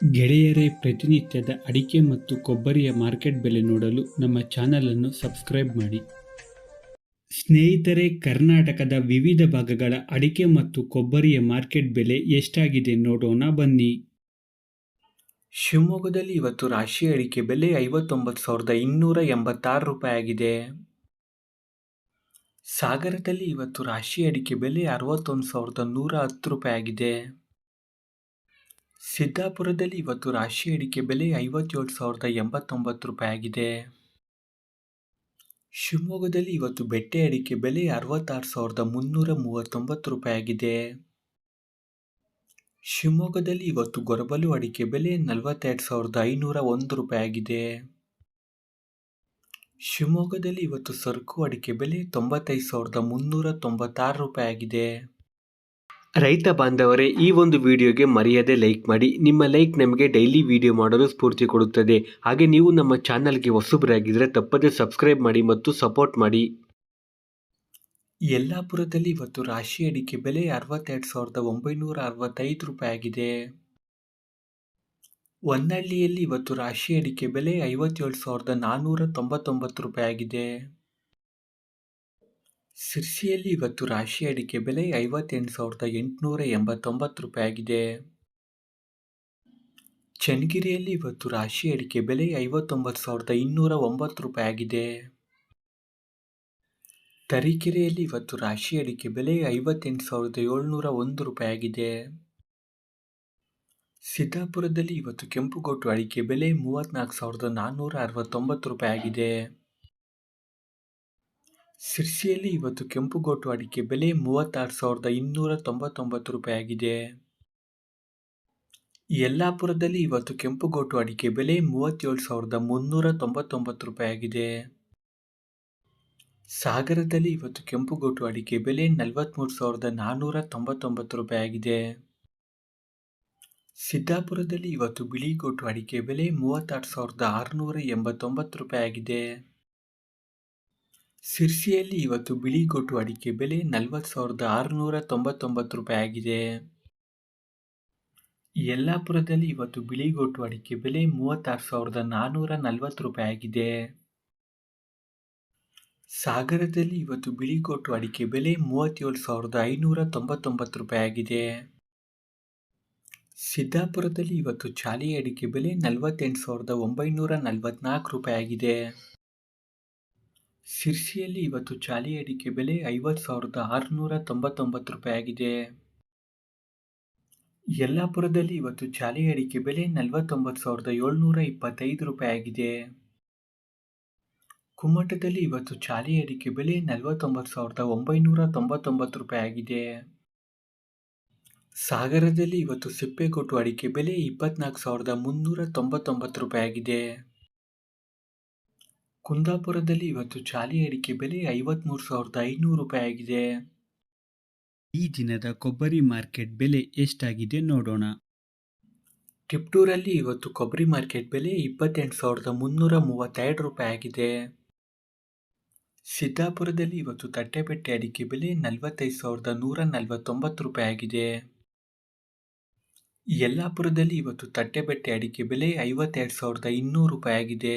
ಗೆಳೆಯರೇ, ಪ್ರತಿನಿತ್ಯದ ಅಡಿಕೆ ಮತ್ತು ಕೊಬ್ಬರಿಯ ಮಾರ್ಕೆಟ್ ಬೆಲೆ ನೋಡಲು ನಮ್ಮ ಚಾನಲನ್ನು ಸಬ್ಸ್ಕ್ರೈಬ್ ಮಾಡಿ. ಸ್ನೇಹಿತರೆ, ಕರ್ನಾಟಕದ ವಿವಿಧ ಭಾಗಗಳ ಅಡಿಕೆ ಮತ್ತು ಕೊಬ್ಬರಿಯ ಮಾರ್ಕೆಟ್ ಬೆಲೆ ಎಷ್ಟಾಗಿದೆ ನೋಡೋಣ ಬನ್ನಿ. ಶಿವಮೊಗ್ಗದಲ್ಲಿ ಇವತ್ತು ರಾಶಿ ಅಡಿಕೆ ಬೆಲೆ ಐವತ್ತೊಂಬತ್ತು ಸಾವಿರದ ಇನ್ನೂರ ಎಂಬತ್ತಾರು ರೂಪಾಯಿ ಆಗಿದೆ. ಸಾಗರದಲ್ಲಿ ಇವತ್ತು ರಾಶಿ ಅಡಿಕೆ ಬೆಲೆ ಅರವತ್ತೊಂದು ಸಾವಿರದ ನೂರ ಹತ್ತು ರೂಪಾಯಿ ಆಗಿದೆ. ಸಿದ್ದಾಪುರದಲ್ಲಿ ಇವತ್ತು ರಾಶಿ ಅಡಿಕೆ ಬೆಲೆ ಐವತ್ತೇಳು ಸಾವಿರದ ಎಂಬತ್ತೊಂಬತ್ತು ರೂಪಾಯಿ ಆಗಿದೆ. ಶಿವಮೊಗ್ಗದಲ್ಲಿ ಇವತ್ತು ಬೆಟ್ಟೆ ಅಡಿಕೆ ಬೆಲೆ ಅರವತ್ತಾರು ಸಾವಿರದ ಮುನ್ನೂರ ಮೂವತ್ತೊಂಬತ್ತು ರೂಪಾಯಿ ಆಗಿದೆ. ಶಿವಮೊಗ್ಗದಲ್ಲಿ ಇವತ್ತು ಗೊರಬಲು ಅಡಿಕೆ ಬೆಲೆ ನಲವತ್ತೆರಡು ಸಾವಿರದ ಐನೂರ ಒಂದು ರೂಪಾಯಿ ಆಗಿದೆ. ಶಿವಮೊಗ್ಗದಲ್ಲಿ ಇವತ್ತು ಸರಕು ಅಡಿಕೆ ಬೆಲೆ ತೊಂಬತ್ತೈದು ಸಾವಿರದ ಮುನ್ನೂರ ತೊಂಬತ್ತಾರು ರೂಪಾಯಿ ಆಗಿದೆ. ರೈತ ಬಾಂಧವರೇ, ಈ ಒಂದು ವಿಡಿಯೋಗೆ ಮರೆಯದೆ ಲೈಕ್ ಮಾಡಿ. ನಿಮ್ಮ ಲೈಕ್ ನಮಗೆ ಡೈಲಿ ವಿಡಿಯೋ ಮಾಡಲು ಸ್ಫೂರ್ತಿ ಕೊಡುತ್ತದೆ. ಹಾಗೆ ನೀವು ನಮ್ಮ ಚಾನಲ್ಗೆ ಹೊಸಬರಾಗಿದ್ದರೆ ತಪ್ಪದೆ ಸಬ್ಸ್ಕ್ರೈಬ್ ಮಾಡಿ ಮತ್ತು ಸಪೋರ್ಟ್ ಮಾಡಿ. ಯಲ್ಲಾಪುರದಲ್ಲಿ ಇವತ್ತು ರಾಶಿ ಅಡಿಕೆ ಬೆಲೆ ಅರವತ್ತೆರಡು ಸಾವಿರದ ಒಂಬೈನೂರ ಅರವತ್ತೈದು ರೂಪಾಯಿ ಆಗಿದೆ. ಹೊನ್ನಳ್ಳಿಯಲ್ಲಿ ಇವತ್ತು ರಾಶಿ ಅಡಿಕೆ ಬೆಲೆ ಐವತ್ತೇಳು ಸಾವಿರದ ನಾನ್ನೂರ ತೊಂಬತ್ತೊಂಬತ್ತು ರೂಪಾಯಿ ಆಗಿದೆ. ಸಿರ್ಸಿಯಲ್ಲಿ ಇವತ್ತು ರಾಶಿ ಅಡಿಕೆ ಬೆಲೆ ಐವತ್ತೆಂಟು ಸಾವಿರದ ಎಂಟುನೂರ ಎಂಬತ್ತೊಂಬತ್ತು ರೂಪಾಯಿ ಆಗಿದೆ ಚನ್ನಗಿರಿಯಲ್ಲಿ ಇವತ್ತು ರಾಶಿ ಅಡಿಕೆ ಬೆಲೆ ಐವತ್ತೊಂಬತ್ತು ಸಾವಿರದ ಇನ್ನೂರ ಒಂಬತ್ತು ರೂಪಾಯಿ ಆಗಿದೆ ತರೀಕೆರೆಯಲ್ಲಿ ಇವತ್ತು ರಾಶಿ ಅಡಿಕೆ ಬೆಲೆ ಐವತ್ತೆಂಟು ಸಾವಿರದ ಏಳ್ನೂರ ಒಂದು ರೂಪಾಯಿ ಆಗಿದೆ ಸಿದ್ದಾಪುರದಲ್ಲಿ ಇವತ್ತು ಕೆಂಪುಗೋಟು ಅಡಿಕೆ ಬೆಲೆ ಮೂವತ್ತ್ನಾಲ್ಕು ಸಾವಿರದ ನಾನ್ನೂರ ಅರವತ್ತೊಂಬತ್ತು ರೂಪಾಯಿ ಆಗಿದೆ ಸಿರ್ಸಿಯಲ್ಲಿ ಇವತ್ತು ಕೆಂಪುಗೋಟು ಅಡಿಕೆ ಬೆಲೆ ಮೂವತ್ತಾರು ಸಾವಿರದ ಇನ್ನೂರ ತೊಂಬತ್ತೊಂಬತ್ತು ರೂಪಾಯಿ ಆಗಿದೆ. ಯಲ್ಲಾಪುರದಲ್ಲಿ ಇವತ್ತು ಕೆಂಪುಗೋಟು ಅಡಿಕೆ ಬೆಲೆ ಮೂವತ್ತೇಳು ಸಾವಿರದ ಮುನ್ನೂರ ತೊಂಬತ್ತೊಂಬತ್ತು ರೂಪಾಯಿ ಆಗಿದೆ. ಸಾಗರದಲ್ಲಿ ಇವತ್ತು ಕೆಂಪುಗೋಟು ಅಡಿಕೆ ಬೆಲೆ ನಲವತ್ತ್ಮೂರು ಸಾವಿರದ ನಾನ್ನೂರ ತೊಂಬತ್ತೊಂಬತ್ತು ರೂಪಾಯಿ ಆಗಿದೆ. ಸಿದ್ದಾಪುರದಲ್ಲಿ ಇವತ್ತು ಬಿಳಿಗೋಟು ಅಡಿಕೆ ಬೆಲೆ ಮೂವತ್ತಾರು ಸಾವಿರದ ಆರುನೂರ ಎಂಬತ್ತೊಂಬತ್ತು ರೂಪಾಯಿ ಆಗಿದೆ. ಸಿರ್ಸಿಯಲ್ಲಿ ಇವತ್ತು ಬಿಳಿಗೊಟ್ಟು ಅಡಿಕೆ ಬೆಲೆ ನಲವತ್ತು ಸಾವಿರದ ಆರುನೂರ ತೊಂಬತ್ತೊಂಬತ್ತು ರೂಪಾಯಿ ಆಗಿದೆ. ಯಲ್ಲಾಪುರದಲ್ಲಿ ಇವತ್ತು ಬಿಳಿಗೊಟ್ಟು ಅಡಿಕೆ ಬೆಲೆ ಮೂವತ್ತಾರು ಸಾವಿರದ ನಾನ್ನೂರ ನಲವತ್ತು ರೂಪಾಯಿ ಆಗಿದೆ. ಸಾಗರದಲ್ಲಿ ಇವತ್ತು ಬಿಳಿಗೊಟ್ಟು ಅಡಿಕೆ ಬೆಲೆ ಮೂವತ್ತೇಳು ಸಾವಿರದ ಐನೂರ ತೊಂಬತ್ತೊಂಬತ್ತು ರೂಪಾಯಿ ಆಗಿದೆ. ಸಿದ್ದಾಪುರದಲ್ಲಿ ಇವತ್ತು ಚಾಲಿ ಅಡಿಕೆ ಬೆಲೆ ನಲವತ್ತೆಂಟು ಸಾವಿರದ ಒಂಬೈನೂರ ನಲವತ್ನಾಲ್ಕು ರೂಪಾಯಿ ಆಗಿದೆ. ಸಿರ್ಸಿಯಲ್ಲಿ ಇವತ್ತು ಚಾಲಿ ಅಡಿಕೆ ಬೆಲೆ ಐವತ್ತು ಸಾವಿರದ ಆರುನೂರ ತೊಂಬತ್ತೊಂಬತ್ತು ರೂಪಾಯಿ ಆಗಿದೆ. ಯಲ್ಲಾಪುರದಲ್ಲಿ ಇವತ್ತು ಚಾಲಿ ಅಡಿಕೆ ಬೆಲೆ ನಲವತ್ತೊಂಬತ್ತು ಸಾವಿರದ ಏಳ್ನೂರ ಇಪ್ಪತ್ತೈದು ರೂಪಾಯಿ ಆಗಿದೆ. ಕುಮ್ಮಟದಲ್ಲಿ ಇವತ್ತು ಚಾಲಿ ಅಡಿಕೆ ಬೆಲೆ ನಲವತ್ತೊಂಬತ್ತು ಸಾವಿರದ ಒಂಬೈನೂರ ತೊಂಬತ್ತೊಂಬತ್ತು ರೂಪಾಯಿ ಆಗಿದೆ. ಸಾಗರದಲ್ಲಿ ಇವತ್ತು ಸಿಪ್ಪೆಕೊಟ್ಟು ಅಡಿಕೆ ಬೆಲೆ ಇಪ್ಪತ್ನಾಲ್ಕು ಸಾವಿರದ ಮುನ್ನೂರ ತೊಂಬತ್ತೊಂಬತ್ತು ರೂಪಾಯಿ ಆಗಿದೆ. ಕುಂದಾಪುರದಲ್ಲಿ ಇವತ್ತು ಚಾಲಿ ಅಡಿಕೆ ಬೆಲೆ ಐವತ್ಮೂರು ಸಾವಿರದ ಐನೂರು ರೂಪಾಯಿ ಆಗಿದೆ. ಈ ದಿನದ ಕೊಬ್ಬರಿ ಮಾರ್ಕೆಟ್ ಬೆಲೆ ಎಷ್ಟಾಗಿದೆ ನೋಡೋಣ. ಟಿಪ್ಟೂರಲ್ಲಿ ಇವತ್ತು ಕೊಬ್ಬರಿ ಮಾರ್ಕೆಟ್ ಬೆಲೆ ಇಪ್ಪತ್ತೆಂಟು ಸಾವಿರದ ಮುನ್ನೂರ ಮೂವತ್ತೆರಡು ರೂಪಾಯಿ ಆಗಿದೆ. ಸಿದ್ದಾಪುರದಲ್ಲಿ ಇವತ್ತು ತಟ್ಟೆಬೆಟ್ಟೆ ಅಡಿಕೆ ಬೆಲೆ ನಲವತ್ತೈದು ಸಾವಿರದ ನೂರ ನಲವತ್ತೊಂಬತ್ತು ರೂಪಾಯಿ ಆಗಿದೆ. ಯಲ್ಲಾಪುರದಲ್ಲಿ ಇವತ್ತು ತಟ್ಟೆಬೆಟ್ಟೆ ಅಡಿಕೆ ಬೆಲೆ ಐವತ್ತೆರಡು ಸಾವಿರದ ಇನ್ನೂರು ರೂಪಾಯಿ ಆಗಿದೆ.